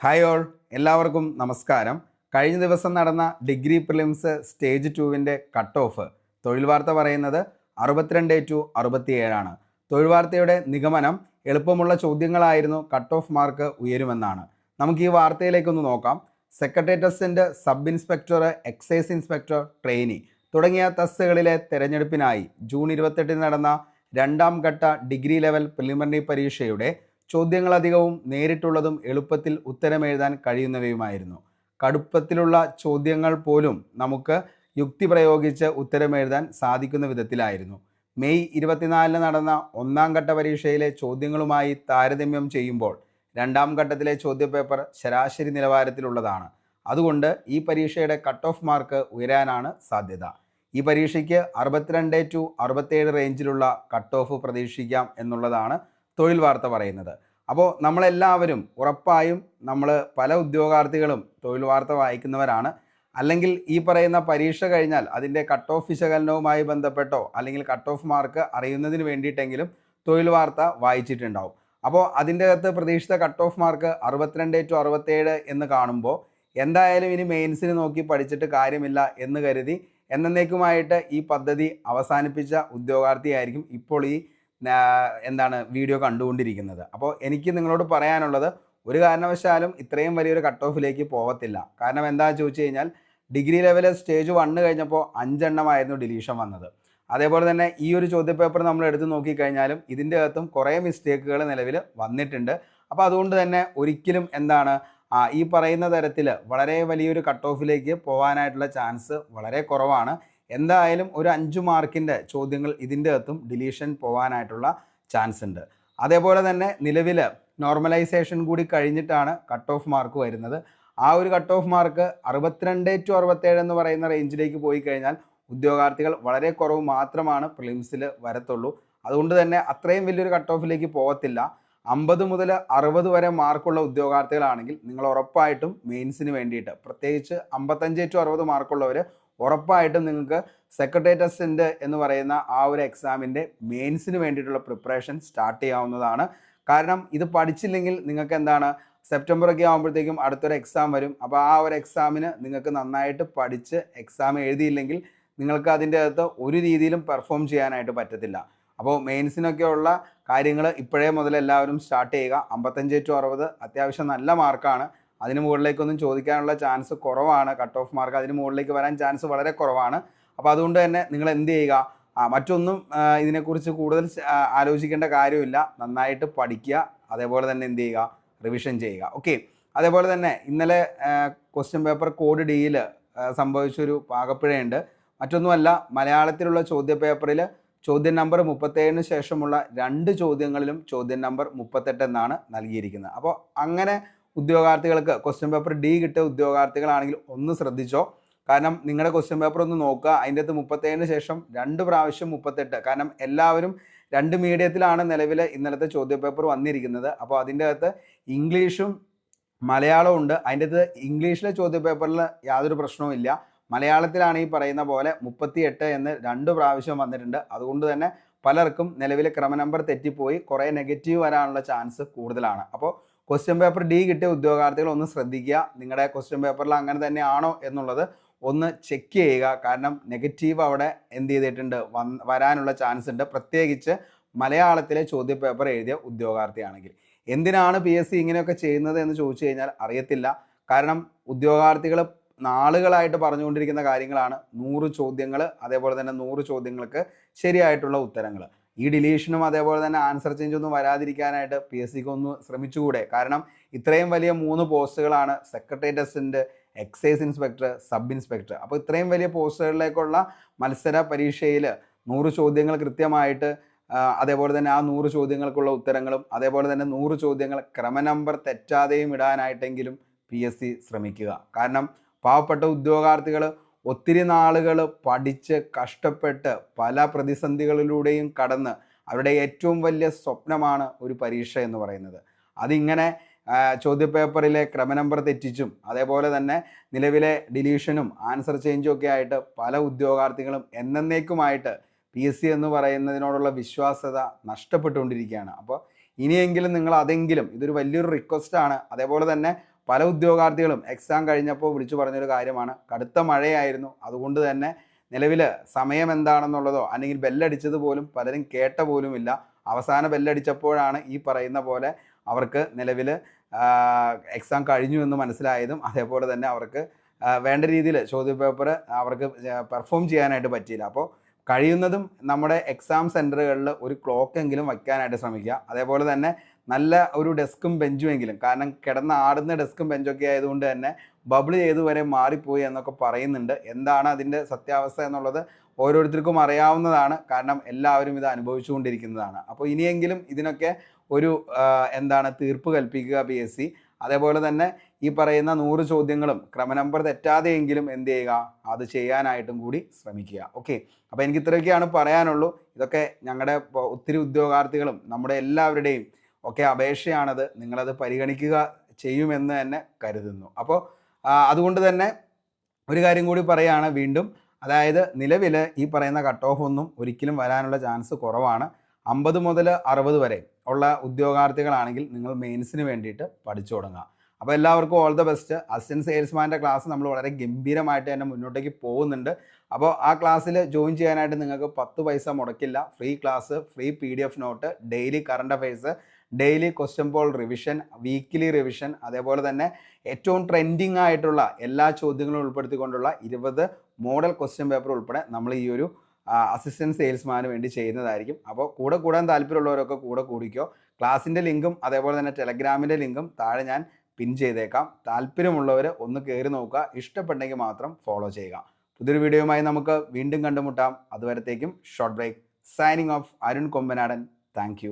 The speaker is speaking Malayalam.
ഹായ് ഓൾ എല്ലാവർക്കും നമസ്കാരം. കഴിഞ്ഞ ദിവസം നടന്ന ഡിഗ്രി പ്രിലിംസ് സ്റ്റേജ് ടുവിന്റെ കട്ട് ഓഫ് തൊഴിൽ വാർത്ത പറയുന്നത് അറുപത്തിരണ്ട് ടു അറുപത്തിയേഴാണ് തൊഴിൽ വാർത്തയുടെ നിഗമനം എളുപ്പമുള്ള ചോദ്യങ്ങളായിരുന്നു കട്ട് ഓഫ് മാർക്ക് ഉയരുമെന്നാണ്. നമുക്ക് ഈ വാർത്തയിലേക്കൊന്ന് നോക്കാം. Secretariat sub inspector excise inspector trainee തുടങ്ങിയ തസ്തുകളിലെ തെരഞ്ഞെടുപ്പിനായി ജൂൺ ഇരുപത്തെട്ടിന് നടന്ന രണ്ടാം ഘട്ട ഡിഗ്രി ലെവൽ പ്രിലിമിനറി പരീക്ഷയുടെ ചോദ്യങ്ങളധികവും നേരിട്ടുള്ളതും എളുപ്പത്തിൽ ഉത്തരമെഴുതാൻ കഴിയുന്നവയുമായിരുന്നു. കടുപ്പത്തിലുള്ള ചോദ്യങ്ങൾ പോലും നമുക്ക് യുക്തി പ്രയോഗിച്ച് ഉത്തരമെഴുതാൻ സാധിക്കുന്ന വിധത്തിലായിരുന്നു. മെയ് ഇരുപത്തിനാലിന് നടന്ന ഒന്നാം ഘട്ട പരീക്ഷയിലെ ചോദ്യങ്ങളുമായി താരതമ്യം ചെയ്യുമ്പോൾ രണ്ടാം ഘട്ടത്തിലെ ചോദ്യപേപ്പർ ശരാശരി നിലവാരത്തിലുള്ളതാണ്. അതുകൊണ്ട് ഈ പരീക്ഷയുടെ കട്ട് ഓഫ് മാർക്ക് ഉയരാനാണ് സാധ്യത. ഈ പരീക്ഷയ്ക്ക് അറുപത്തിരണ്ട് ടു അറുപത്തേഴ് റേഞ്ചിലുള്ള കട്ട് ഓഫ് പ്രതീക്ഷിക്കാം എന്നുള്ളതാണ് തൊഴിൽ വാർത്ത പറയുന്നത്. അപ്പോൾ നമ്മളെല്ലാവരും ഉറപ്പായും നമ്മൾ പല ഉദ്യോഗാർത്ഥികളും തൊഴിൽ വാർത്ത വായിക്കുന്നവരാണ്. അല്ലെങ്കിൽ ഈ പറയുന്ന പരീക്ഷ കഴിഞ്ഞാൽ അതിന്റെ കട്ട് ഓഫ് വിശകലനവുമായി ബന്ധപ്പെട്ടോ അല്ലെങ്കിൽ കട്ട് ഓഫ് മാർക്ക് അറിയുന്നതിന് വേണ്ടിയിട്ടെങ്കിലും തൊഴിൽ വാർത്ത വായിച്ചിട്ടുണ്ടാവും. അപ്പോൾ അതിന്റെ അകത്ത് പ്രതീക്ഷിത കട്ട് ഓഫ് മാർക്ക് അറുപത്തിരണ്ട് ടു അറുപത്തേഴ് എന്ന് കാണുമ്പോൾ എന്തായാലും ഇനി മെയിൻസിന് നോക്കി പഠിച്ചിട്ട് കാര്യമില്ല എന്ന് കരുതി എന്നേക്കുമായിട്ട് ഈ പദ്ധതി അവസാനിപ്പിച്ച ഉദ്യോഗാർത്ഥിയായിരിക്കും ഇപ്പോൾ ഈ എന്താണ് വീഡിയോ കണ്ടുകൊണ്ടിരിക്കുന്നത്. അപ്പോൾ എനിക്ക് നിങ്ങളോട് പറയാനുള്ളത് ഒരു കാരണവശാലും ഇത്രയും വലിയൊരു കട്ട് ഓഫിലേക്ക് പോകത്തില്ല കാരണം എന്താ ചോദിച്ചു കഴിഞ്ഞാൽ ഡിഗ്രി ലെവൽ സ്റ്റേജ് വണ്ണ് കഴിഞ്ഞപ്പോൾ അഞ്ചെണ്ണമായിരുന്നു ഡിലീഷൻ വന്നത്. അതേപോലെ തന്നെ ഈ ഒരു ചോദ്യപേപ്പർ നമ്മൾ എടുത്ത് നോക്കിക്കഴിഞ്ഞാലും ഇതിന്റെ അകത്തും കുറേ മിസ്റ്റേക്കുകൾ നിലവിൽ വന്നിട്ടുണ്ട്. അപ്പോൾ അതുകൊണ്ട് തന്നെ ഒരിക്കലും എന്താണ് ഈ പറയുന്ന തരത്തിൽ വളരെ വലിയൊരു കട്ട് ഓഫിലേക്ക് പോകാനായിട്ടുള്ള ചാൻസ് വളരെ കുറവാണ്. എന്തായാലും ഒരു അഞ്ച് മാർക്കിന്റെ ചോദ്യങ്ങൾ ഇതിന്റെ അകത്തും ഡിലീഷൻ പോകാനായിട്ടുള്ള ചാൻസ് ഉണ്ട്. അതേപോലെ തന്നെ നിലവിൽ നോർമലൈസേഷൻ കൂടി കഴിഞ്ഞിട്ടാണ് കട്ട് ഓഫ് മാർക്ക് വരുന്നത്. ആ ഒരു കട്ട് ഓഫ് മാർക്ക് അറുപത്തിരണ്ട് ടു അറുപത്തേഴ് എന്ന് പറയുന്ന റേഞ്ചിലേക്ക് പോയി കഴിഞ്ഞാൽ ഉദ്യോഗാർത്ഥികൾ വളരെ കുറവ് മാത്രമാണ് പ്രിലിംസിൽ വരത്തുള്ളൂ. അതുകൊണ്ട് തന്നെ അത്രയും വലിയൊരു കട്ട് ഓഫിലേക്ക് പോകത്തില്ല. അമ്പത് മുതൽ അറുപത് വരെ മാർക്കുള്ള ഉദ്യോഗാർത്ഥികളാണെങ്കിൽ നിങ്ങൾ ഉറപ്പായിട്ടും മെയിൻസിന് വേണ്ടിയിട്ട് പ്രത്യേകിച്ച് അമ്പത്തഞ്ച് ടു അറുപത് മാർക്കുള്ളവർ ഉറപ്പായിട്ടും നിങ്ങൾക്ക് സെക്രട്ടേറിയറ്റ് എന്ന് പറയുന്ന ആ ഒരു എക്സാമിന്റെ മെയിൻസിന് വേണ്ടിയിട്ടുള്ള പ്രിപ്പറേഷൻ സ്റ്റാർട്ട് ചെയ്യാവുന്നതാണ്. കാരണം ഇത് പഠിച്ചില്ലെങ്കിൽ നിങ്ങൾക്ക് എന്താണ്? സെപ്റ്റംബർ ഒക്കെ ആകുമ്പോഴത്തേക്കും അടുത്തൊരു എക്സാം വരും. അപ്പോൾ ആ ഒരു എക്സാമിന് നിങ്ങൾക്ക് നന്നായിട്ട് പഠിച്ച് എക്സാം എഴുതിയില്ലെങ്കിൽ നിങ്ങൾക്ക് അതിന്റെ അകത്ത് ഒരു രീതിയിലും പെർഫോം ചെയ്യാനായിട്ട് പറ്റത്തില്ല. അപ്പോൾ മെയിൻസിനൊക്കെയുള്ള കാര്യങ്ങൾ ഇപ്പോഴേ മുതൽ എല്ലാവരും സ്റ്റാർട്ട് ചെയ്യുക. അമ്പത്തഞ്ച് ടു അറുപത് അത്യാവശ്യം നല്ല മാർക്കാണ് അതിന് മുകളിലേക്കൊന്നും ചോദിക്കാനുള്ള ചാൻസ് കുറവാണ്. കട്ട് ഓഫ് മാർക്ക് അതിന് മുകളിലേക്ക് വരാൻ ചാൻസ് വളരെ കുറവാണ്. അപ്പോൾ അതുകൊണ്ട് തന്നെ നിങ്ങൾ എന്ത് ചെയ്യുക? മറ്റൊന്നും ഇതിനെക്കുറിച്ച് കൂടുതൽ ആലോചിക്കേണ്ട കാര്യമില്ല. നന്നായിട്ട് പഠിക്കുക. അതേപോലെ തന്നെ എന്ത് ചെയ്യുക? റിവിഷൻ ചെയ്യുക. ഓക്കെ അതേപോലെ തന്നെ ഇന്നലെ ക്വസ്റ്റ്യൻ പേപ്പർ കോഡ് ഡിയിൽ സംഭവിച്ചൊരു പാകപ്പിഴയുണ്ട്. മറ്റൊന്നുമല്ല മലയാളത്തിലുള്ള ചോദ്യ പേപ്പറിൽ ചോദ്യം നമ്പർ മുപ്പത്തേഴിന് ശേഷമുള്ള രണ്ട് ചോദ്യങ്ങളിലും ചോദ്യം നമ്പർ മുപ്പത്തെട്ട് എന്നാണ് നൽകിയിരിക്കുന്നത്. അപ്പോൾ അങ്ങനെ ഉദ്യോഗാർത്ഥികൾക്ക് ക്വസ്റ്റ്യൻ പേപ്പർ ഡി കിട്ടിയ ഉദ്യോഗാർത്ഥികളാണെങ്കിൽ ഒന്ന് ശ്രദ്ധിച്ചോ. കാരണം നിങ്ങളുടെ ക്വസ്റ്റ്യൻ പേപ്പർ ഒന്ന് നോക്കുക. അതിന്റെ അകത്ത് മുപ്പത്തേഴിന് ശേഷം രണ്ട് പ്രാവശ്യം മുപ്പത്തെട്ട്. കാരണം എല്ലാവരും രണ്ട് മീഡിയത്തിലാണ് നിലവിലെ ഇന്നലത്തെ ചോദ്യപേപ്പർ വന്നിരിക്കുന്നത്. അപ്പോൾ അതിന്റെ അകത്ത് ഇംഗ്ലീഷും മലയാളവും ഉണ്ട്. അതിന്റെ അകത്ത് ഇംഗ്ലീഷിലെ ചോദ്യ പേപ്പറിൽ യാതൊരു പ്രശ്നവും ഇല്ല. മലയാളത്തിലാണ് ഈ പറയുന്ന പോലെ മുപ്പത്തിയെട്ട് എന്ന് രണ്ട് പ്രാവശ്യം വന്നിട്ടുണ്ട്. അതുകൊണ്ട് തന്നെ പലർക്കും നിലവിലെ ക്രമ നമ്പർ തെറ്റിപ്പോയി. കുറേ നെഗറ്റീവ് വരാനുള്ള ചാൻസ് കൂടുതലാണ്. അപ്പോൾ ക്വസ്റ്റ്യൻ പേപ്പർ ഡി കിട്ടിയ ഉദ്യോഗാർത്ഥികൾ ഒന്ന് ശ്രദ്ധിക്കുക. നിങ്ങളുടെ ക്വസ്റ്റ്യൻ പേപ്പറിൽ അങ്ങനെ തന്നെയാണോ എന്നുള്ളത് ഒന്ന് ചെക്ക് ചെയ്യുക. കാരണം നെഗറ്റീവ് അവിടെ എന്ത് ചെയ്തിട്ടുണ്ട്? വരാനുള്ള ചാൻസ് ഉണ്ട്. പ്രത്യേകിച്ച് മലയാളത്തിലെ ചോദ്യപേപ്പർ എഴുതിയ ഉദ്യോഗാർത്ഥിയാണെങ്കിൽ. എന്തിനാണ് പി എസ് സി ഇങ്ങനെയൊക്കെ ചെയ്യുന്നത് എന്ന് ചോദിച്ചു കഴിഞ്ഞാൽ അറിയത്തില്ല. കാരണം ഉദ്യോഗാർത്ഥികൾ നാളുകളായിട്ട് പറഞ്ഞുകൊണ്ടിരിക്കുന്ന കാര്യങ്ങളാണ്. നൂറ് ചോദ്യങ്ങൾ അതേപോലെ തന്നെ നൂറ് ചോദ്യങ്ങൾക്ക് ശരിയായിട്ടുള്ള ഉത്തരങ്ങൾ ഈ ഡിലീഷനും അതേപോലെ തന്നെ ആൻസർ ചേഞ്ച് ഒന്നും വരാതിരിക്കാനായിട്ട് പി എസ് സിക്ക് ഒന്ന് ശ്രമിച്ചുകൂടെ? കാരണം ഇത്രയും വലിയ മൂന്ന് പോസ്റ്റുകളാണ് secretariat assistant excise inspector sub inspector അപ്പോൾ ഇത്രയും വലിയ പോസ്റ്റുകളിലേക്കുള്ള മത്സര പരീക്ഷയിൽ നൂറ് ചോദ്യങ്ങൾ കൃത്യമായിട്ട് അതേപോലെ തന്നെ ആ നൂറ് ചോദ്യങ്ങൾക്കുള്ള ഉത്തരങ്ങളും അതേപോലെ തന്നെ നൂറ് ചോദ്യങ്ങൾ ക്രമ നമ്പർ തെറ്റാതെയും ഇടാനായിട്ടെങ്കിലും പി എസ് സി ശ്രമിക്കുക. കാരണം പാവപ്പെട്ട ഉദ്യോഗാർത്ഥികൾ ഒത്തിരി നാളുകൾ പഠിച്ച് കഷ്ടപ്പെട്ട് പല പ്രതിസന്ധികളിലൂടെയും കടന്ന് അവരുടെ ഏറ്റവും വലിയ സ്വപ്നമാണ് ഒരു പരീക്ഷ എന്ന് പറയുന്നത്. അതിങ്ങനെ ചോദ്യപേപ്പറിലെ ക്രമനമ്പർ തെറ്റിച്ചും അതേപോലെ തന്നെ നിലവിലെ ഡിലീഷനും ആൻസർ ചേഞ്ചും ഒക്കെ ആയിട്ട് പല ഉദ്യോഗാർത്ഥികളും എന്നേക്കുമായിട്ട് പി എസ് സി എന്ന് പറയുന്നതിനോടുള്ള വിശ്വാസ്യത നഷ്ടപ്പെട്ടുകൊണ്ടിരിക്കുകയാണ്. അപ്പോൾ ഇനിയെങ്കിലും നിങ്ങൾ അതെങ്കിലും ഇതൊരു വലിയൊരു റിക്വസ്റ്റ് ആണ്. അതേപോലെ തന്നെ പല ഉദ്യോഗാർത്ഥികളും എക്സാം കഴിഞ്ഞപ്പോൾ വിളിച്ചു പറഞ്ഞൊരു കാര്യമാണ്. കടുത്ത മഴയായിരുന്നു. അതുകൊണ്ട് തന്നെ നിലവിൽ സമയം എന്താണെന്നുള്ളതോ അല്ലെങ്കിൽ ബെല്ലടിച്ചത് പോലും പലരും കേട്ട പോലുമില്ല അവസാന ബെല്ലടിച്ചപ്പോഴാണ് ഈ പറയുന്ന പോലെ അവർക്ക് നിലവിൽ എക്സാം കഴിഞ്ഞു എന്ന് മനസ്സിലായതും അതേപോലെ തന്നെ അവർക്ക് വേണ്ട രീതിയിൽ ചോദ്യപേപ്പർ അവർക്ക് പെർഫോം ചെയ്യാനായിട്ട് പറ്റിയില്ല. അപ്പോൾ കഴിയുന്നതും നമ്മുടെ എക്സാം സെന്ററുകളിൽ ഒരു ക്ലോക്ക് എങ്കിലും വയ്ക്കാനായിട്ട് ശ്രമിക്കുക. അതേപോലെ തന്നെ നല്ല ഒരു ഡെസ്കും ബെഞ്ചും എങ്കിലും കാരണം കിടന്ന് ആടുന്ന ഡെസ്കും ബെഞ്ചൊക്കെ ആയതുകൊണ്ട് തന്നെ ബബിൾ ചെയ്തു വരെ മാറിപ്പോയി എന്നൊക്കെ പറയുന്നുണ്ട്. എന്താണ് അതിന്റെ സത്യാവസ്ഥ എന്നുള്ളത് ഓരോരുത്തർക്കും അറിയാവുന്നതാണ്. കാരണം എല്ലാവരും ഇത് അനുഭവിച്ചുകൊണ്ടിരിക്കുന്നതാണ്. അപ്പോൾ ഇനിയെങ്കിലും ഇതിനൊക്കെ ഒരു എന്താണ് തീർപ്പ് കൽപ്പിക്കുക പി എസ് സി. അതേപോലെ തന്നെ ഈ പറയുന്ന നൂറ് ചോദ്യങ്ങളും ക്രമനമ്പർ തെറ്റാതെയെങ്കിലും എന്ത് ചെയ്യുക? അത് ചെയ്യാനായിട്ടും കൂടി ശ്രമിക്കുക. ഓക്കെ. അപ്പോൾ എനിക്ക് ഇത്രയൊക്കെയാണ് പറയാനുള്ളൂ. ഇതൊക്കെ ഞങ്ങളുടെ ഒത്തിരി ഉദ്യോഗാർത്ഥികളും നമ്മുടെ എല്ലാവരുടെയും ഒക്കെ അപേക്ഷയാണത്. നിങ്ങളത് പരിഗണിക്കുക ചെയ്യുമെന്ന് തന്നെ കരുതുന്നു. അപ്പോൾ അതുകൊണ്ട് തന്നെ ഒരു കാര്യം കൂടി പറയുകയാണ് വീണ്ടും. അതായത് നിലവിൽ ഈ പറയുന്ന കട്ട് ഓഫ് ഒന്നും ഒരിക്കലും വരാനുള്ള ചാൻസ് കുറവാണ്. അമ്പത് മുതൽ അറുപത് വരെ ഉള്ള ഉദ്യോഗാർത്ഥികളാണെങ്കിൽ നിങ്ങൾ മെയിൻസിന് വേണ്ടിയിട്ട് പഠിച്ചു തുടങ്ങുക. അപ്പോൾ എല്ലാവർക്കും ഓൾ ദ ബെസ്റ്റ് അസിസ്റ്റന്റ് സെയിൽസ്മാന്റെ ക്ലാസ് നമ്മൾ വളരെ ഗംഭീരമായിട്ട് തന്നെ മുന്നോട്ടേക്ക് പോകുന്നുണ്ട്. അപ്പോൾ ആ ക്ലാസ്സിൽ ജോയിൻ ചെയ്യാനായിട്ട് നിങ്ങൾക്ക് പത്ത് പൈസ മുടക്കില്ല. Free class free P D F note daily current affairs daily question poll revision weekly revision അതേപോലെ തന്നെ ഏറ്റവും ട്രെൻഡിങ് ആയിട്ടുള്ള എല്ലാ ചോദ്യങ്ങളും ഉൾപ്പെടുത്തിക്കൊണ്ടുള്ള ഇരുപത് മോഡൽ ക്വസ്റ്റ്യൻ പേപ്പർ ഉൾപ്പെടെ നമ്മൾ ഈ ഒരു അസിസ്റ്റന്റ് സെയിൽസ്മാന് വേണ്ടി ചെയ്യുന്നതായിരിക്കും. അപ്പോൾ കൂടെ കൂടാൻ താല്പര്യമുള്ളവരൊക്കെ കൂടെ കൂടിക്കോ. ക്ലാസ്സിന്റെ ലിങ്കും അതേപോലെ തന്നെ ടെലഗ്രാമിന്റെ ലിങ്കും താഴെ ഞാൻ പിൻ ചെയ്തേക്കാം. താല്പര്യമുള്ളവർ ഒന്ന് കയറി നോക്കുക. ഇഷ്ടപ്പെട്ടെങ്കിൽ മാത്രം ഫോളോ ചെയ്യുക. പുതിയൊരു വീഡിയോയുമായി നമുക്ക് വീണ്ടും കണ്ടുമുട്ടാം. അതുവരത്തേക്കും short break signing off Arun Kombanadan. Thank